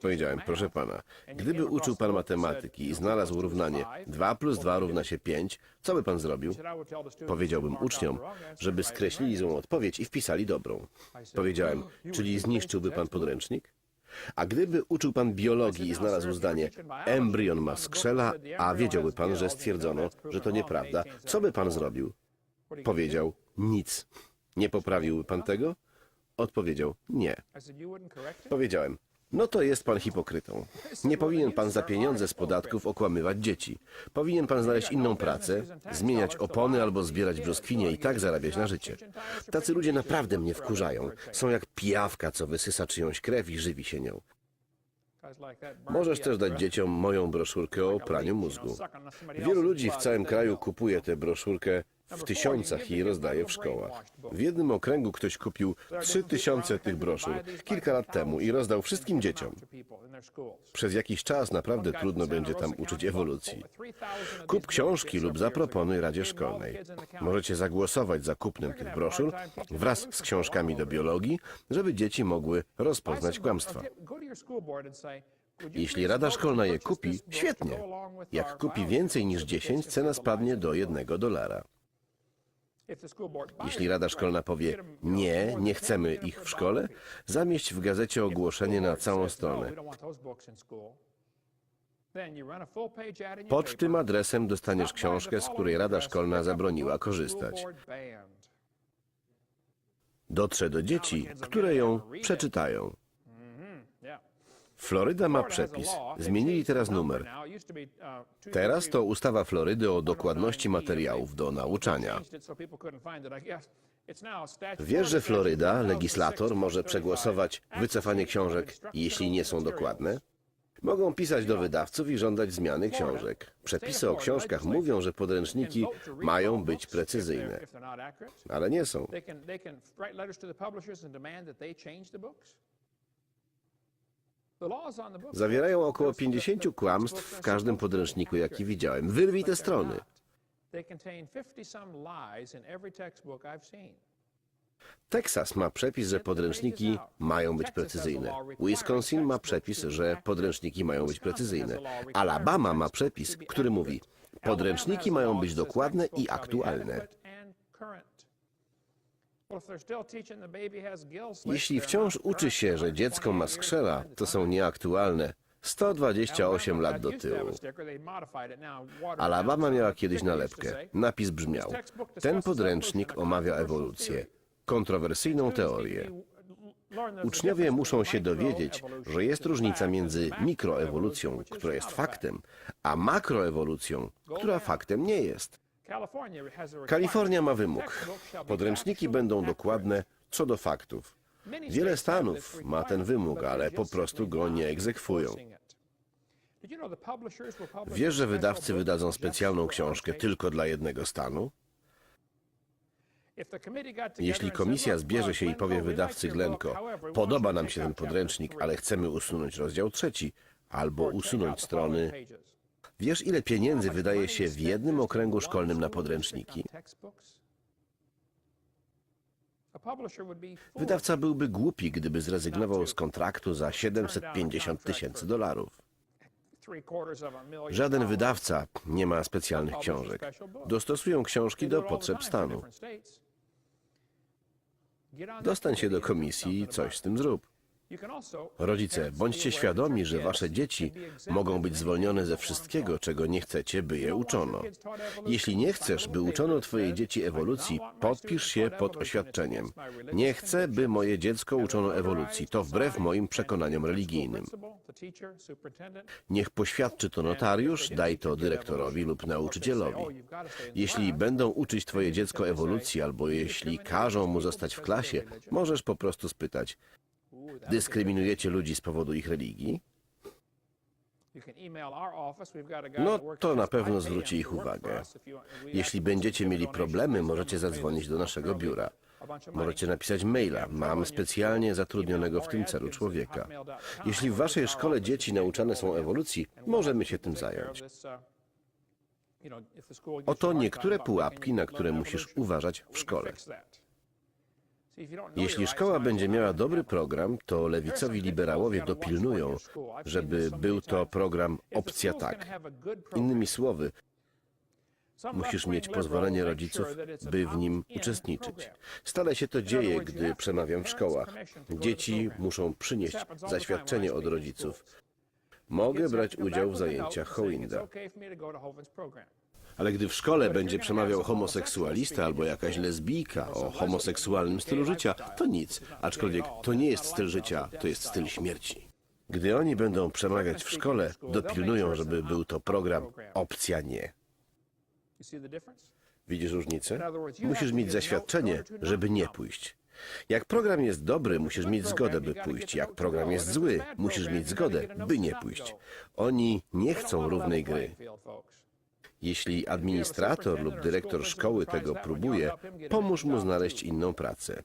Powiedziałem, proszę pana, gdyby uczył pan matematyki i znalazł równanie 2 plus 2 równa się 5, co by pan zrobił? Powiedziałbym uczniom, żeby skreślili złą odpowiedź i wpisali dobrą. Powiedziałem, czyli zniszczyłby pan podręcznik? A gdyby uczył pan biologii i znalazł zdanie embrion ma skrzela, a wiedziałby pan, że stwierdzono, że to nieprawda, co by pan zrobił? Powiedział nic. Nie poprawiłby pan tego? Odpowiedział nie. Powiedziałem, no to jest pan hipokrytą. Nie powinien pan za pieniądze z podatków okłamywać dzieci. Powinien pan znaleźć inną pracę, zmieniać opony albo zbierać brzoskwinie i tak zarabiać na życie. Tacy ludzie naprawdę mnie wkurzają. Są jak pijawka, co wysysa czyjąś krew i żywi się nią. Możesz też dać dzieciom moją broszurkę o praniu mózgu. Wielu ludzi w całym kraju kupuje tę broszurkę w tysiącach i rozdaje w szkołach. W jednym okręgu ktoś kupił trzy tysiące tych broszur kilka lat temu i rozdał wszystkim dzieciom. Przez jakiś czas naprawdę trudno będzie tam uczyć ewolucji. Kup książki lub zaproponuj Radzie Szkolnej. Możecie zagłosować za kupnem tych broszur wraz z książkami do biologii, żeby dzieci mogły rozpoznać kłamstwa. Jeśli Rada Szkolna je kupi, świetnie. Jak kupi więcej niż 10, cena spadnie do jednego dolara. Jeśli Rada Szkolna powie nie, nie chcemy ich w szkole, zamieść w gazecie ogłoszenie na całą stronę. Pod tym adresem dostaniesz książkę, z której Rada Szkolna zabroniła korzystać. Dotrze do dzieci, które ją przeczytają. Floryda ma przepis. Zmienili teraz numer. Teraz to ustawa Florydy o dokładności materiałów do nauczania. Wiesz, że Floryda, legislator, może przegłosować wycofanie książek, jeśli nie są dokładne? Mogą pisać do wydawców i żądać zmiany książek. Przepisy o książkach mówią, że podręczniki mają być precyzyjne, ale nie są. Zawierają około 50 kłamstw w każdym podręczniku, jaki widziałem. Wyrwij te strony. Teksas ma przepis, że podręczniki mają być precyzyjne. Wisconsin ma przepis, że podręczniki mają być precyzyjne. Alabama ma przepis, który mówi, podręczniki mają być dokładne i aktualne. Jeśli wciąż uczy się, że dziecko ma skrzela, to są nieaktualne. 128 lat do tyłu. Alabama miała kiedyś nalepkę. Napis brzmiał: Ten podręcznik omawia ewolucję, kontrowersyjną teorię. Uczniowie muszą się dowiedzieć, że jest różnica między mikroewolucją, która jest faktem, a makroewolucją, która faktem nie jest. Kalifornia ma wymóg. Podręczniki będą dokładne co do faktów. Wiele stanów ma ten wymóg, ale po prostu go nie egzekwują. Wiesz, że wydawcy wydadzą specjalną książkę tylko dla jednego stanu? Jeśli komisja zbierze się i powie wydawcy Glenko, podoba nam się ten podręcznik, ale chcemy usunąć rozdział trzeci, albo usunąć strony. Wiesz, ile pieniędzy wydaje się w jednym okręgu szkolnym na podręczniki? Wydawca byłby głupi, gdyby zrezygnował z kontraktu za 750 tysięcy dolarów. Żaden wydawca nie ma specjalnych książek. Dostosują książki do potrzeb stanu. Dostań się do komisji i coś z tym zrób. Rodzice, bądźcie świadomi, że wasze dzieci mogą być zwolnione ze wszystkiego, czego nie chcecie, by je uczono. Jeśli nie chcesz, by uczono twoje dzieci ewolucji, podpisz się pod oświadczeniem. Nie chcę, by moje dziecko uczono ewolucji. To wbrew moim przekonaniom religijnym. Niech poświadczy to notariusz, daj to dyrektorowi lub nauczycielowi. Jeśli będą uczyć twoje dziecko ewolucji, albo jeśli każą mu zostać w klasie, możesz po prostu spytać, Dyskryminujecie ludzi z powodu ich religii? No to na pewno zwróci ich uwagę. Jeśli będziecie mieli problemy, możecie zadzwonić do naszego biura. Możecie napisać maila. Mam specjalnie zatrudnionego w tym celu człowieka. Jeśli w waszej szkole dzieci nauczane są ewolucji, możemy się tym zająć. Oto niektóre pułapki, na które musisz uważać w szkole. Jeśli szkoła będzie miała dobry program, to lewicowi liberałowie dopilnują, żeby był to program opcja tak. Innymi słowy, musisz mieć pozwolenie rodziców, by w nim uczestniczyć. Stale się to dzieje, gdy przemawiam w szkołach. Dzieci muszą przynieść zaświadczenie od rodziców. Mogę brać udział w zajęciach Hołinda. Ale gdy w szkole będzie przemawiał homoseksualista albo jakaś lesbijka o homoseksualnym stylu życia, to nic, aczkolwiek to nie jest styl życia, to jest styl śmierci. Gdy oni będą przemawiać w szkole, dopilnują, żeby był to program opcja nie. Widzisz różnicę? Musisz mieć zaświadczenie, żeby nie pójść. Jak program jest dobry, musisz mieć zgodę, by pójść. Jak program jest zły, musisz mieć zgodę, by nie pójść. Oni nie chcą równej gry. Jeśli administrator lub dyrektor szkoły tego próbuje, pomóż mu znaleźć inną pracę.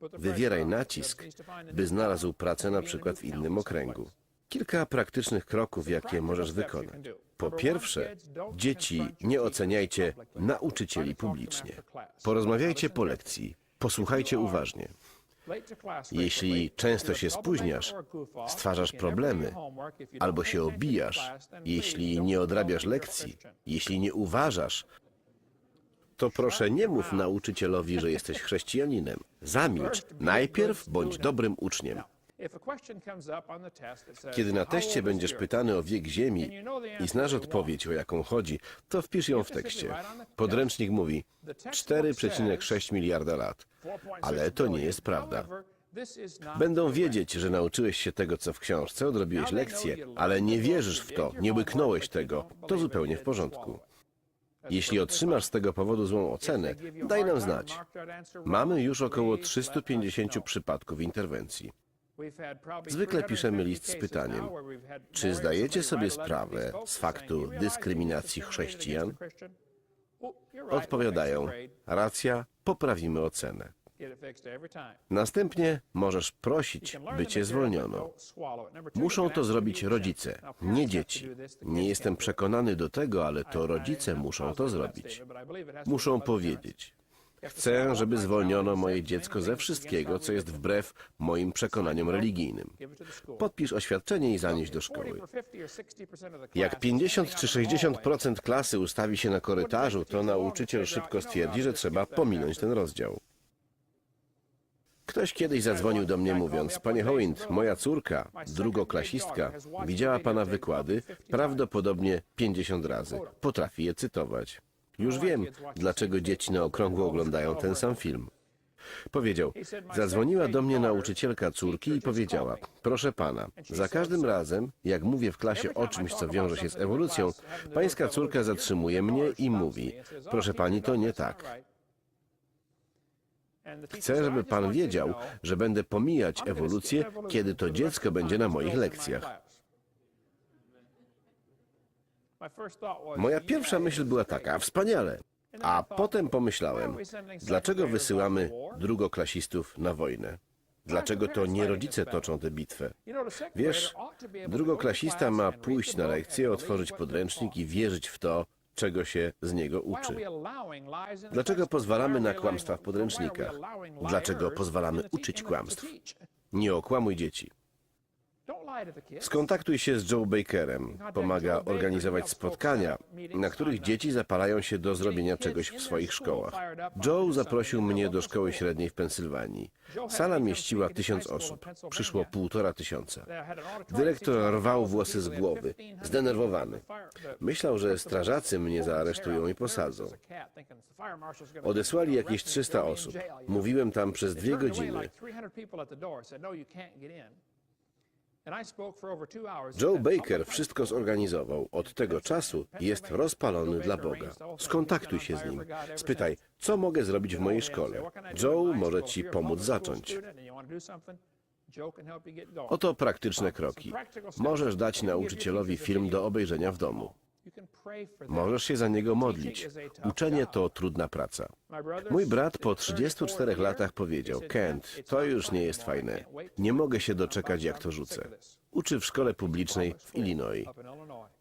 Wywieraj nacisk, by znalazł pracę na przykład w innym okręgu. Kilka praktycznych kroków, jakie możesz wykonać. Po pierwsze, dzieci nie oceniajcie nauczycieli publicznie. Porozmawiajcie po lekcji, posłuchajcie uważnie. Jeśli często się spóźniasz, stwarzasz problemy albo się obijasz, jeśli nie odrabiasz lekcji, jeśli nie uważasz, to proszę nie mów nauczycielowi, że jesteś chrześcijaninem. Zamilcz. Najpierw bądź dobrym uczniem. Kiedy na teście będziesz pytany o wiek Ziemi i znasz odpowiedź, o jaką chodzi, to wpisz ją w tekście. Podręcznik mówi 4,6 miliarda lat. Ale to nie jest prawda. Będą wiedzieć, że nauczyłeś się tego, co w książce, odrobiłeś lekcję, ale nie wierzysz w to, nie łyknąłeś tego. To zupełnie w porządku. Jeśli otrzymasz z tego powodu złą ocenę, daj nam znać. Mamy już około 350 przypadków interwencji. Zwykle piszemy list z pytaniem, czy zdajecie sobie sprawę z faktu dyskryminacji chrześcijan? Odpowiadają, racja, poprawimy ocenę. Następnie możesz prosić, by cię zwolniono. Muszą to zrobić rodzice, nie dzieci. Nie jestem przekonany do tego, ale to rodzice muszą to zrobić. Muszą powiedzieć. Chcę, żeby zwolniono moje dziecko ze wszystkiego, co jest wbrew moim przekonaniom religijnym. Podpisz oświadczenie i zanieś do szkoły. Jak 50 czy 60% klasy ustawi się na korytarzu, to nauczyciel szybko stwierdzi, że trzeba pominąć ten rozdział. Ktoś kiedyś zadzwonił do mnie mówiąc, panie Howind, moja córka, drugoklasistka, widziała pana wykłady prawdopodobnie 50 razy. Potrafi je cytować. Już wiem, dlaczego dzieci na okrągło oglądają ten sam film. Powiedział, zadzwoniła do mnie nauczycielka córki i powiedziała, proszę pana, za każdym razem, jak mówię w klasie o czymś, co wiąże się z ewolucją, pańska córka zatrzymuje mnie i mówi, proszę pani, to nie tak. Chcę, żeby pan wiedział, że będę pomijać ewolucję, kiedy to dziecko będzie na moich lekcjach. Moja pierwsza myśl była taka, wspaniale. A potem pomyślałem, dlaczego wysyłamy drugoklasistów na wojnę? Dlaczego to nie rodzice toczą tę bitwę? Wiesz, drugoklasista ma pójść na lekcję, otworzyć podręcznik i wierzyć w to, czego się z niego uczy. Dlaczego pozwalamy na kłamstwa w podręcznikach? Dlaczego pozwalamy uczyć kłamstw? Nie okłamuj dzieci. Skontaktuj się z Joe Bakerem. Pomaga organizować spotkania, na których dzieci zapalają się do zrobienia czegoś w swoich szkołach. Joe zaprosił mnie do szkoły średniej w Pensylwanii. Sala mieściła tysiąc osób. Przyszło półtora tysiąca. Dyrektor rwał włosy z głowy, zdenerwowany. Myślał, że strażacy mnie zaaresztują i posadzą. Odesłali jakieś 300 osób. Mówiłem tam przez dwie godziny. Joe Baker wszystko zorganizował. Od tego czasu jest rozpalony dla Boga. Skontaktuj się z nim. Spytaj, co mogę zrobić w mojej szkole. Joe może ci pomóc zacząć. Oto praktyczne kroki. Możesz dać nauczycielowi film do obejrzenia w domu. Możesz się za niego modlić. Uczenie to trudna praca. Mój brat po 34 latach powiedział: Kent, to już nie jest fajne. Nie mogę się doczekać, jak to rzucę. Uczy w szkole publicznej w Illinois.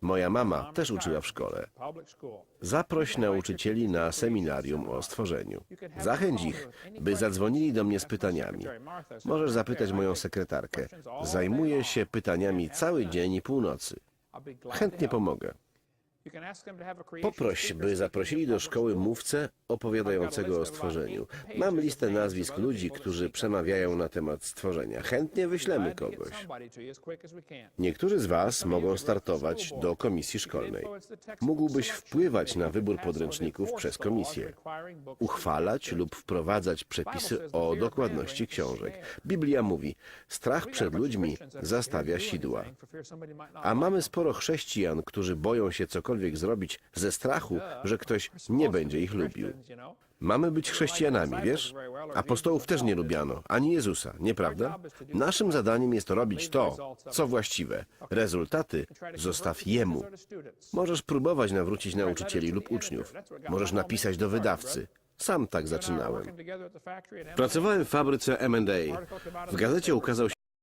Moja mama też uczyła w szkole. Zaproś nauczycieli na seminarium o stworzeniu. Zachęć ich, by zadzwonili do mnie z pytaniami. Możesz zapytać moją sekretarkę. Zajmuję się pytaniami cały dzień i północy. Chętnie pomogę. Poproś, by zaprosili do szkoły mówcę opowiadającego o stworzeniu. Mam listę nazwisk ludzi, którzy przemawiają na temat stworzenia. Chętnie wyślemy kogoś. Niektórzy z Was mogą startować do komisji szkolnej. Mógłbyś wpływać na wybór podręczników przez komisję, uchwalać lub wprowadzać przepisy o dokładności książek. Biblia mówi: strach przed ludźmi zastawia sidła. A mamy sporo chrześcijan, którzy boją się cokolwiek zrobić ze strachu, że ktoś nie będzie ich lubił. Mamy być chrześcijanami, wiesz? Apostołów też nie lubiano, ani Jezusa, nieprawda? Naszym zadaniem jest robić to, co właściwe. Rezultaty zostaw Jemu. Możesz próbować nawrócić nauczycieli lub uczniów. Możesz napisać do wydawcy. Sam tak zaczynałem. Pracowałem w fabryce M&A. W gazecie ukazał się